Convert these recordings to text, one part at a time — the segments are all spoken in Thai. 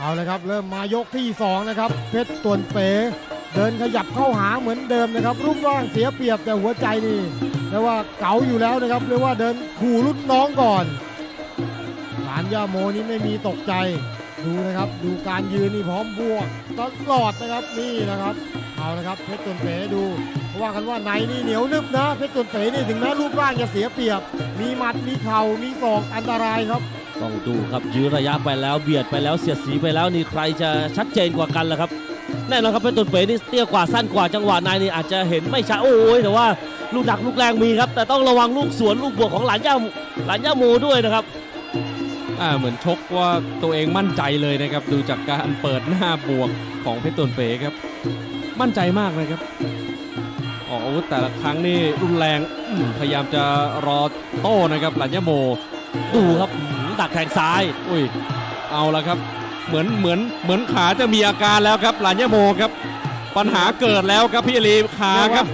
เอาเลยครับ เริ่มมายกที่สองนะครับ เพชรตวนเป๋เดินขยับเข้าหาเหมือนเดิมนะครับ รูปร่างเสียเปรียบแต่หัวใจนี่เรียกว่าเก๋าอยู่แล้วนะครับเรียกว่าเดินขู่รุ่นน้องก่อนหลานย่าโมนี่ไม่มีตกใจ ดูนะครับ ดูการยืนนี่พร้อมบวกตลอดนะครับนี่นะครับ เอาละครับเพชรตวนเป๋ดูว่ากันว่าในนี่เหนียวนึบนะเพชรตวนเป๋นี่ถึงแม้รูปร่างจะเสียเปรียบ มีหมัดมีเข่ามีศอกอันตรายครับ ต้องดูครับยื้อระยะไปแล้วเบียดไปแล้วเสียดสีไปแล้วนี่ใครจะชัดเจนกว่ากันล่ะครับ แน่นอนครับเป็นตุนเป๋นี่เตี้ยกว่าสั้นกว่าจังหวะนายนี่อาจจะเห็นไม่ชัดโอ้ยแต่ว่าลูกหนักลูกแรงมีครับ แต่ต้องระวังลูกสวนลูกบวกของหลานย่าหลานย่าโมด้วยนะครับอ่าเหมือนชกว่าตัวเองมั่นใจเลยนะครับ ดูจากการเปิดหน้าบวกของเพชรตวนเป๋ครับ มั่นใจมากนะครับออกอาวุธแต่ละครั้งนี่รุนแรงอืมพยายามจะรอโต้นะครับหลันยะโมดูครับอื้อหือ ดักแทงซ้าย อุ้ย เอาละครับ เหมือนเหมือนเหมือนขาจะมีอาการแล้วครับหลันยะโมครับ ปัญหาเกิดแล้วครับพี่อลีขาครับ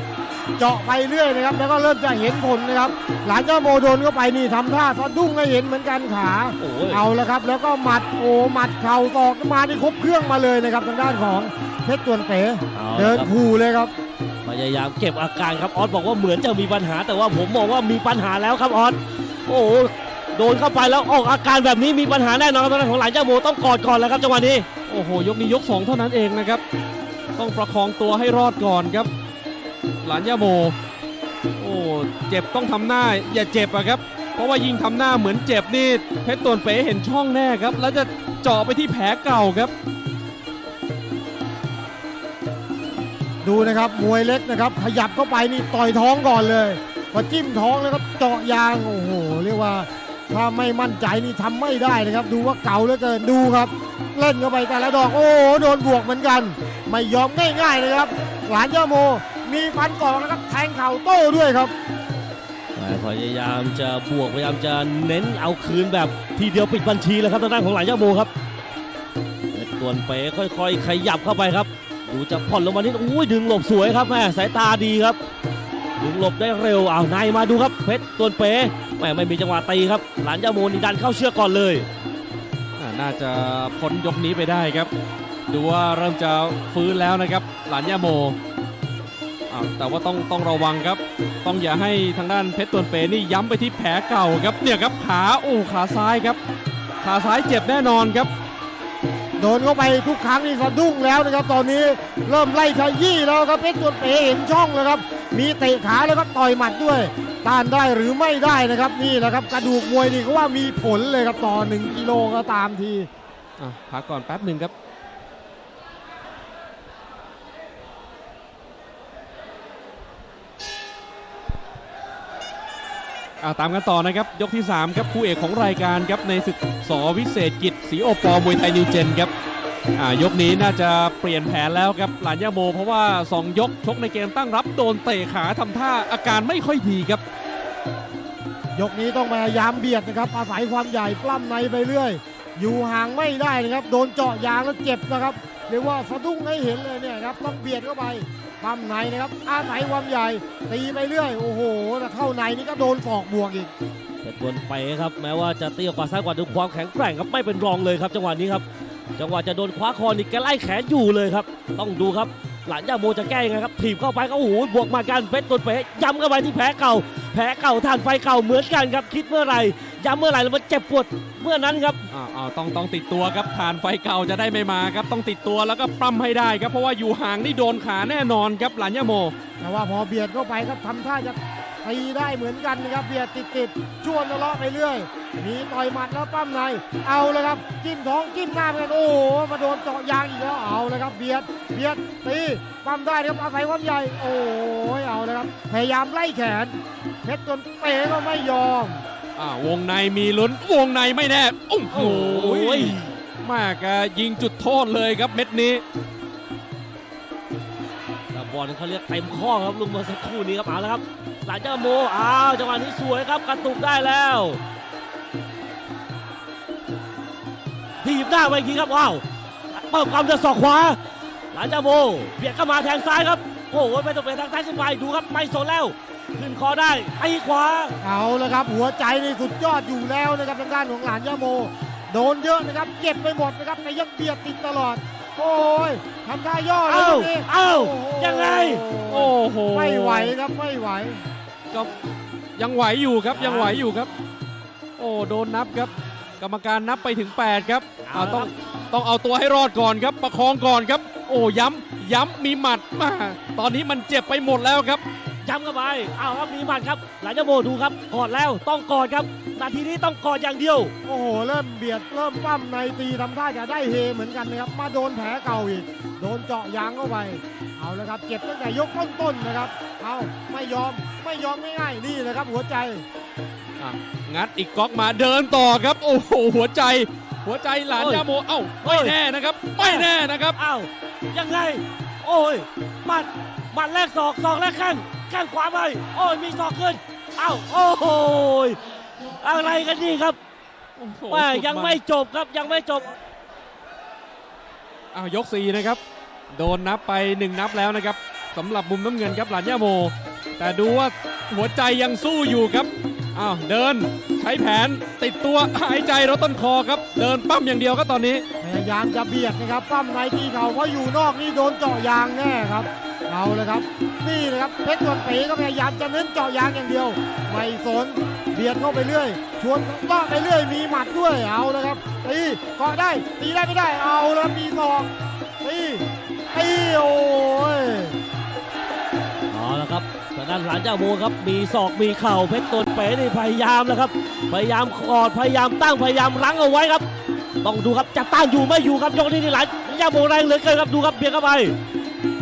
เจาะไปเรื่อยนะครับ แล้วก็เริ่มจะเห็นผลนะครับ หลานเจ้าโมโดนเข้าไปนี่ทำท่าสะดุ้งให้เห็นเหมือนกันขา โอ้ย เอาแล้วครับ แล้วก็หมัดโอ้หมัดเข่าตอกมาที่ครบเครื่องมาเลยนะครับทางด้านของเพชรตวนเป๋เอาเดิละนครับขู่เลยครับ พยายามเก็บอาการครับออสบอกว่าเหมือนจะมีปัญหาแต่ว่าผมมองว่ามีปัญหาแล้วครับออสโอ้โหโดนเข้าไปแล้วออกอาการแบบนี้มีปัญหาแน่นอนครับทางด้านของหลานย่าโมต้องกอดก่อนแล้วครับจังหวะนี้โอ้โหยกนี้ยก2เท่านั้นเองนะครับ ต้องประคองตัวให้รอดก่อนครับ หลานย่าโมโอ้เจ็บต้องทำหน้าอย่าเจ็บอะครับ เพราะว่ายิงทำหน้าเหมือนเจ็บนี่เพชรตวนเป๋เห็นช่องแน่ครับ แล้วจะเจาะไปที่แผลเก่าครับ ดูนะครับมวยเล็กนะครับ ขยับเข้าไปนี่ต่อยท้องก่อนเลยพอจิ้มท้องแล้วก็เจาะยางโอ้โหเรียกว่า ถ้าไม่มั่นใจนี่ทำไม่ได้นะครับ ดูว่าเก่าเหลือเกินดูครับ เล่นเข้าไปแต่ละดอกโอ้โดนบวกเหมือนกัน ไม่ยอมง่ายๆนะครับ หลานย่าโมมีฟันกอกนะครับแทงเข่าโต้ด้วยครับพยายามจะบวกพยายามจะเน้นเอาคืนแบบทีเดียวปิดบัญชีเลยครับทางด้านของหลานย่าโมครับเพชรตวนเป๋ค่อย ๆ ขยับเข้าไปครับ ดูจะผ่อนลงมานิดอุ้ยดึงหลบสวยครับแม่สายตาดีครับ ดึงหลบได้เร็วเอ้าในมาดูครับเพชรตวนเป๋แม่ไม่มีจังหวะตีครับ หลานย่าโมนี่ดันเข้าเชือกก่อนเลยน่าจะพ้นยกนี้ไปได้ครับ ดูว่าเริ่มจะฟื้นแล้วนะครับ หลานย่าโมแต่ว่าต้องต้องระวังครับ ต้องอย่าให้ทางด้านเพชรตวนเปนี่ย้ำไปที่แผลเก่าครับเนี่ยครับขาโอ้ขาซ้ายครับ ขาซ้ายเจ็บแน่นอนครับ โดนเข้าไปทุกครั้งนี่สะดุ้งแล้วนะครับ ตอนนี้เริ่มไล่ขยี้แล้วครับเพชรตัวเป๋เห็นช่องแล้วครับ มีเตะขาแล้วก็ต่อยหมัดด้วยต้านได้หรือไม่ได้นะครับนี่แหละครับกระดูกมวยนี่ก็ว่ามีผลเลยครับต่อหนึ่งกิโลก็ตามทีพักก่อนแป๊บหนึ่งครับ อ่าตามกันต่อนะครับ ยกที่ 3 ครับคู่เอกของรายการครับในศึกสวิเศษกิจสีโอปอมวยไทยนิวเจนครับอ่ายกนี้น่าจะเปลี่ยนแผนแล้วครับหลานย่าโม เพราะว่า 2 ยกชกในเกมตั้งรับโดนเตะขาทำท่าอาการไม่ค่อยดีครับ ยกนี้ต้องพยายามเบียดนะครับอาศัยความใหญ่ปล้ำในไปเรื่อย อยู่ห่างไม่ได้นะครับ โดนเจาะยางแล้วเจ็บนะครับเรียกว่าสะดุ้งให้เห็นเลยเนี่ยครับต้องเบียดเข้าไป ปั้มในนะครับอาไหนความใหญ่ ตีไปเรื่อย โอ้โหแต่เข้าในนี่ก็โดนศอกบวกอีกเป็นตวนเป๋ครับ แม้ว่าจะเตี้ยกว่าซ้ายกว่าดูความแข็งแกร่งครับไม่เป็นรองเลยครับ จังหวะนี้ครับ จังหวะจะโดนคว้าคอนี่แกไล่แขนอยู่เลยครับ ต้องดูครับ หลานย่าโมจะแก้ยังไงครับถีบเข้าไปก็โอ้โหบวกมากันเพชรตวนเป๋ย้ำเข้าไปที่แผลเก่า แผลเก่าทานไฟเก่าเหมือนกันครับคิดเมื่อไหร่ย้ำเมื่อไหร่แล้วมันเจ็บปวดเมื่อนั้นครับอ่าอ่าต้องต้องติดตัวครับฐานไฟเก่าจะได้ไม่มาครับต้องติดตัวแล้วก็ปล้ำให้ได้ครับเพราะว่าอยู่ห่างนี่โดนขาแน่นอนครับหลานยะโมแต่ว่าพอเบียดเข้าไปครับทำท่าจะ ตีได้เหมือนกันนะครับเบียดติดติดๆชวนทะเลาะไปเรื่อย มีต่อยหมัดแล้วปั้มใน เอาเลยครับจิ้มท้องจิ้มหน้าไปกันโอ้โหมาโดนเจาะยางอีกแล้วเอาเลยครับเบียดเบียดตีปั้มได้นะครับอาศัยความใหญ่ โอ้ยเอาเลยครับพยายามไล่แขนเพชรจนเป๋ก็ไม่ยอมอ่าวงในมีลุ้นวงในไม่แน่โอ้โหโอ้ยมากอะยิงจุดโทษเลยครับเม็ดนี้แต่บอลเขาเรียกเต็มข้อครับลุงเมื่อสักครู่นี้ครับเอาละครับ หลานย่าโมอ้าวจังหวะนี้สวยครับกระตุกได้แล้วทีบหน้าไปอีกทีครับว้าวเปิดความจะศอกขวา หลานย่าโมเบียดเข้ามาแทงซ้ายครับโอ้โหไม่ต้องเป็นทางซ้ายขึ้นไปดูครับไม่สนแล้วขึ้นคอได้ตีขวาเอาละครับ หัวใจนี่สุดยอดอยู่แล้วนะครับทางด้านของหลานย่าโม โดนเยอะนะครับเก็บไปหมดนะครับแต่ยังเบียดติดตลอด โอ้ยทำท่าย่อเลยเอ้าลูกนี้เอ้าโอ้โหยังไง โอ้โหไม่ไหวครับไม่ไหว ก็ยังไหวอยู่ครับยังไหวอยู่ครับ โอ้โดนนับครับ กรรมการนับไปถึง 8 ครับเอาอ่าละต้องต้องเอาตัวให้รอดก่อนครับ ประคองก่อนครับ โอ้ย้ำย้ำมีหมัดมาตอนนี้มันเจ็บไปหมดแล้วครับย้ำเข้าไปเอาครับมีหมัดครับหลานยาโมดูครับกอดแล้วต้องกอดครับนาทีนี้ต้องกอดอย่างเดียว โอ้โห เริ่มเบียดเริ่มปั้มในตีทำท่าจะได้เฮเหมือนกันนะครับมาโดนแผลเก่าอีก โดนเจาะยางเข้าไป เอาละครับ เจ็บตั้งแต่ยกต้นๆนะครับ เอาไม่ยอมไม่ยอมง่ายๆนี่นะครับหัวใจ อะงัดอีกก๊อกมาเดินต่อครับ โอ้โหหัวใจ หัวใจหลานโอ้ยยาโมเอ้าโอ้ไม่ย แน่นะครับ ไม่แน่นะครับ อ้าวยังไง โอ้ยหมัดหมัดแรกศอกศอกแรกแข้งแข้งขวาไปโอ้ยมีศอกขึ้นอ้าวโอ้โหยอะไรกันนี่ครับโอ้โหแม่สุดยังนไม่จบครับยังไม่จบ อ้าวยก4นะครับ โดนนับไป 1 นับแล้วนะครับสำหรับมุมน้ำเงินครับหลานย่าโม แต่ดูว่าหัวใจยังสู้อยู่ครับ อ้าวเดินใช้แผนติดตัวหายใจรถต้นคอครับ เดินปั้มอย่างเดียวก็ตอนนี้ พยายามจะเบียดนะครับปั้มในตีเขาเพราะอยู่นอกนี่โดนเจาะยางแน่ครับ เอาเลยครับ นี่นะครับเพชรส่วนป๋ก็พยายามจะเน้นเจาะยางอย่างเดียว ไม่สนเบียดเข้าไปเรื่อย ชวนล่อไปเรื่อยมีหมัดด้วยเอาเลยครับตีเกาะได้ตีได้ไม่ได้เอาแล้วมีศอกตีตีโอ้ย ด้านหลานเจ้าโมครับ มีศอกมีเข่าเพชรตนเป๋นี่พยายามแล้วครับ พยายามกอดพยายามตั้งพยายามรั้งเอาไว้ครับ ต้องดูครับจะตั้งอยู่ไม่อยู่ครับยกนี้นี่หลานเจ้าโมแรงเหลือเกินครับดูครับเบียดเข้าไป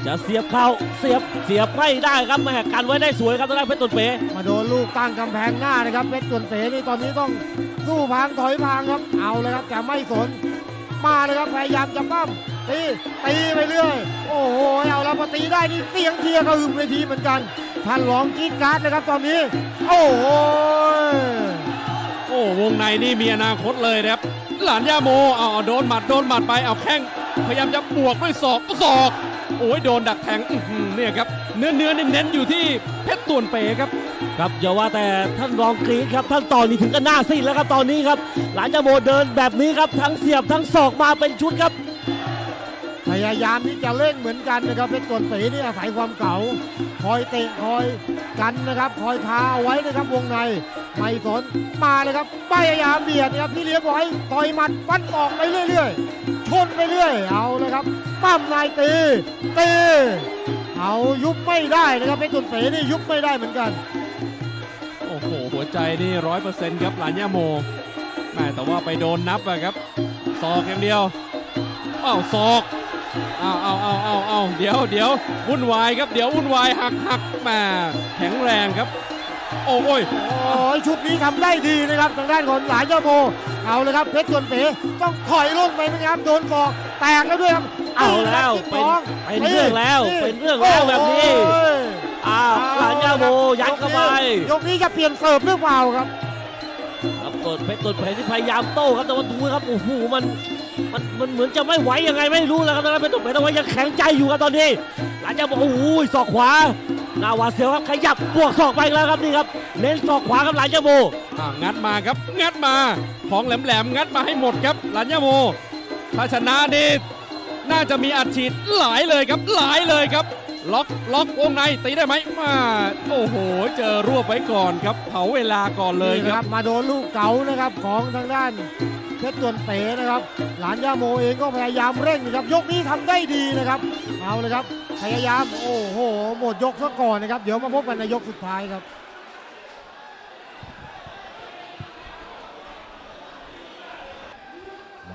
จะเสียบเข่าเสียบเสียบไม่ได้ครับแม่กันไว้ได้สวยครับทางด้านเพชรตนเป๋มาโดนลูกตั้งกำแพงหน้านะครับเพชรส่วนเป๋นี่ตอนนี้ต้องสู้พางถอยพางครับเอาเลยครับแต่ไม่สนมาเลยครับพยายามจะปั้ม ตีตีไปเรื่อย โอ้โหเอาแล้วพอตีได้นี่เสียงเชียร์ก็หึมเวทีเหมือนกันท่านร้องกรีดกราร์ดนะครับตอนนี้ โอ้โหโอ้วงในนี่มีอนาคตเลยนะครับ หลานย่าโมเอาเอาโดนหมัดโดนหมัดไปเอาแข้งพยายามจะบวกด้วยศอกศอกโอ้ยโดนดักแทงอื้อหือเนี่ยครับเนื้อเนื้อเน้นๆอยู่ที่เพชรต่วนเป๋ครับครับอย่าว่าแต่ท่านรองกรีดครับท่านต่อนี่ถึงกันหน้าซีดแล้วครับตอนนี้ครับ หลานเจ้าโมเดินแบบนี้ครับทั้งเสียบทั้งศอกมาเป็นชุดครับ พยายามที่จะเล่นเหมือนกันนะครับเพชรส่วนเป๋นี่อาศัยความเก่า คอยเตะคอยกันนะครับ คอยคาเอาไว้นะครับวงในไม่สนมาเลยครับพยายามเบียดนะครับพี่เลี้ยงบอกให้ต่อยหมัดฟันออกไปเรื่อยๆชนไปเรื่อยเอาเลยครับปั้มนายตีตีเอายุบไม่ได้นะครับเพชรส่วนเป๋นี่ยุบไม่ได้เหมือนกันโอ้โหหัวใจนี่ร้อยเปอร์เซ็นต์ครับหลานย่าโมแม่แต่ว่าไปโดนนับอะครับศอกอย่างเดียวอ้าวศอก อ้าวอ้าวอ้าวอ้าวอ้าวเดี๋ยวเดี๋ยววุ่นวายครับ เดี๋ยววุ่นวายหักหักแม่แข็งแรงครับ โอ้ยโอ้ยชุดนี้ทำได้ดีนะครับทางด้านของหลานเจ้าโมเอาเลยครับเพชรส่วนเป๋ต้องถอยล่นไปนะครับโดนศอกแตกแล้วด้วยครับเอาแล้วตีครับเป็นตีเป็นเรื่องแล้วตีเป็นเรื่องแล้วแบบนี้โอ้ยอ้าวหลานเจ้าโมยัดเข้าไปยกนี้จะเปลี่ยนเสิร์ฟหรือเปล่าครับ ครับตนเพชรตนเพชรที่พยายามโต้ครับแต่ว่าดูครับโอ้โหมันมันมันเหมือนจะไม่ไหวยังไงไม่รู้แล้วครับตอนนั้นเพชรตนเพชรแต่ว่ายังแข็งใจอยู่ครับตอนนี้หลานเจ้าโมโอ้โหศอกขวานาวาเสียวครับขยับบวกศอกไปแล้วครับนี่ครับเน้นศอกขวาครับหลานเจ้าโมงัดมาครับงัดมาของแหลมๆงัดมาให้หมดครับหลานยาโมถ้าชนะนี่ น่าจะมีอัดฉีดหลายเลยครับหลายเลยครับ ล็อกล็อกวงในตีได้ไหมมาโอ้โห เจอรวบไว้ก่อนครับ เผาเวลาก่อนเลยครัรับมาโดนลูกเก๋านะครับของทางด้านเพชรตวนเป๋นะครับ หลานย่าโมเองก็พยายามเร่งนะครับ ยกนี้ทำได้ดีนะครับ เอาเลยครับพยายามโอ้โหหมดยกซะก่อนนะครับ เดี๋ยวมาพบกันในยกสุดท้ายครับ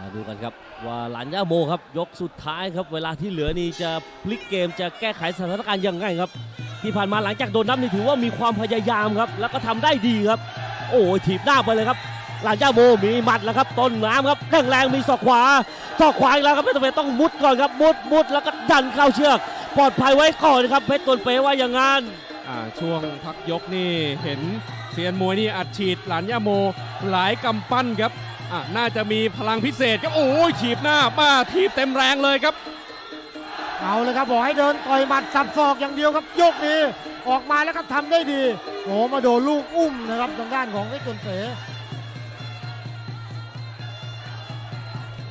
มาดูกันครับว่าหลานย่าโมครับยกสุดท้ายครับเวลาที่เหลือนี่จะพลิกเกมจะแก้ไขสถานการณ์ยังไงครับ ที่ผ่านมาหลังจากโดนนับนี่ถือว่ามีความพยายามครับ แล้วก็ทำได้ดีครับ โอ้ยถีบหน้าไปเลยครับ หลานย่าโมมีหมัดแล้วครับต้นน้ำครับแข็งแรงมีศอกขวาศอกขวาอีกแล้วครับเพชรตนเปต้องมุดก่อนครับมุดมุดแล้วก็ดันเข้าเชือก ปลอดภัยไว้ก่อนครับเพชรตนเปว่าอย่างงั้นช่วงพักยกนี่เห็นเซียนมวยนี่อัดฉีดหลานย่าโมหลายกำปั้นครับ อ่าน่าจะมีพลังพิเศษครับโอ้ยถีบหน้าป้าถีบเต็มแรงเลยครับ เอาเลยครับบอกให้เดินต่อยหมัดสับศอกอย่างเดียวครับยกนี้ออกมาแล้วครับทำได้ดีโอ้มาโดนลูกอุ้มนะครับทางด้านของเพชรตวนเป๋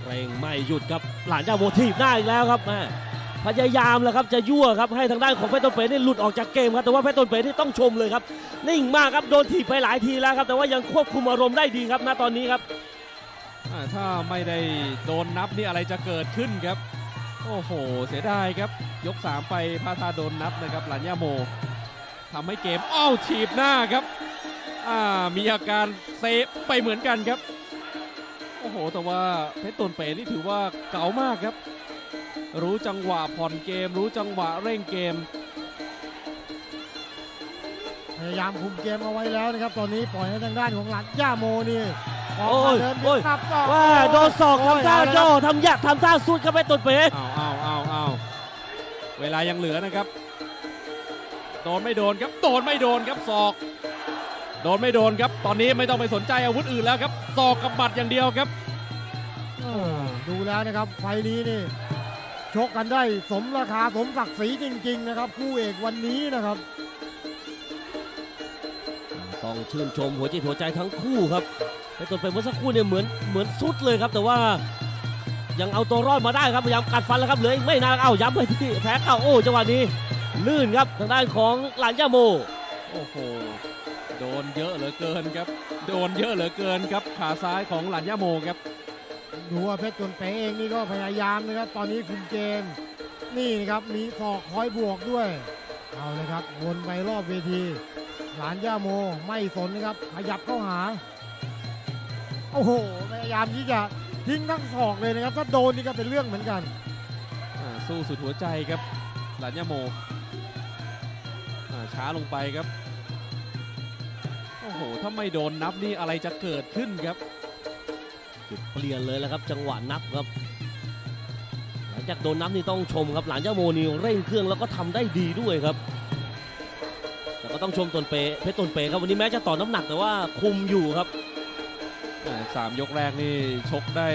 เร่งไม่หยุดครับหลานเจ้าโมทีบได้อีกแล้วครับแม่พยายามแล้วครับจะยั่วครับให้ทางด้านของเพชรต้นเปนี่หลุดออกจากเกมครับแต่ว่าเพชรต้นเปนี่ต้องชมเลยครับนิ่งมากครับโดนถีบไปหลายทีแล้วครับแต่ว่ายังควบคุมอารมณ์ได้ดีครับณตอนนี้ครับอ่า ถ้าไม่ได้โดนนับนี่อะไรจะเกิดขึ้นครับ โอ้โห เสียดายครับ ยก 3 ไปพาทาโดนนับนะครับหลานย่าโมทำให้เกมอ้าวถีบหน้าครับอ่ามีอาการเซฟไปเหมือนกันครับ โอ้โห แต่ว่าเพชรตนเป๋นี่ถือว่าเก๋ามากครับ รู้จังหวะผ่อนเกม รู้จังหวะเร่งเกมพยายามคุมเกมเอาไว้แล้วนะครับ ตอนนี้ปล่อยให้ทางด้านของหลานย่าโมนี่ โอ้มายเดินโอ้ยตับก็ว่าโดนศอกโอ้ยทำท่าเอละย่อทำยากทำท่าสุดครับเพชรต้นเปอ้าวอ้าวอ้าวอ้าวเวลายังเหลือนะครับ โดนไม่โดนครับ โดนไม่โดนครับศอก โดนไม่โดนครับ ตอนนี้ไม่ต้องไปสนใจอาวุธอื่นแล้วครับศอกกับหมัดอย่างเดียวครับเออดูแล้วนะครับไฟล์นี้นี่ชกกันได้สมราคาสมศักดิ์ศรีจริง ๆ นะครับคู่เอกวันนี้นะครับ ต้องชื่นชมหัวจิตหัวใจทั้งคู่ครับ เพชรต้นเปเมื่อสักครู่เนี่ยเหมือนเหมือนสุดเลยครับ แต่ว่ายังเอาตัวรอดมาได้ครับพยายามกัดฟันแล้วครับเหลืออีกไม่นานเอ้าย้ำไปที่แพ้เข่าโอ้จังหวะนี้ลื่นครับทางด้านของหลานย่าโมโอ้โหโดนเยอะเหลือเกินครับ โดนเยอะเหลือเกินครับขาซ้ายของหลานย่าโมครับดูว่าเพชรจนเป๋เองนี่ก็พยายามนะครับ ตอนนี้คุมเกมนี่นะครับมีศอกคอยบวกด้วยเอาเลยครับวนไปรอบเวที หลานย่าโมไม่สนนะครับขยับเข้าหา โอ้โหพยายามที่จะทิ้งทั้งศอกเลยนะครับ ถ้าโดนนี่ก็เป็นเรื่องเหมือนกัน อ่าสู้สุดหัวใจครับ หลานย่าโมอ่าช้าลงไปครับ โอ้โห ถ้าไม่โดนนับนี่อะไรจะเกิดขึ้นครับ จุดเปลี่ยนเลยแล้วครับ จังหวะนับครับ หลังจากโดนนับนี่ต้องชมครับหลานย่าโมนี่เร่งเครื่องแล้วก็ทำได้ดีด้วยครับ แต่ก็ต้องชมตนเปเพชรตนเปครับวันนี้แม้จะต่อน้ำหนักแต่ว่าคุมอยู่ครับ อ่าสามยกแรกนี่ชกได้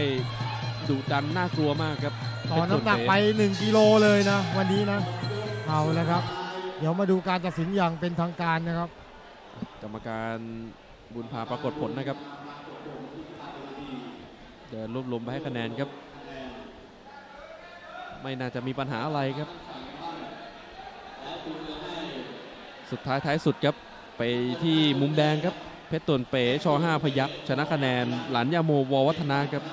ดุดันน่ากลัวมากครับต่อน้ำหนักไป 1 กิโลเลยนะ วันนี้นะ เอาละครับ เดี๋ยวมาดูการตัดสินอย่างเป็นทางการนะครับ กรรมการบุญพาปรากฏผลนะครับเดินรวบรวมไปให้คะแนนครับ ไม่น่าจะมีปัญหาอะไรครับ สุดท้ายท้ายสุดครับไปที่มุมแดงครับ เพชรตนเป๋ชอ5พยักชนะคะแนนหลานยาโมววัฒนาครับ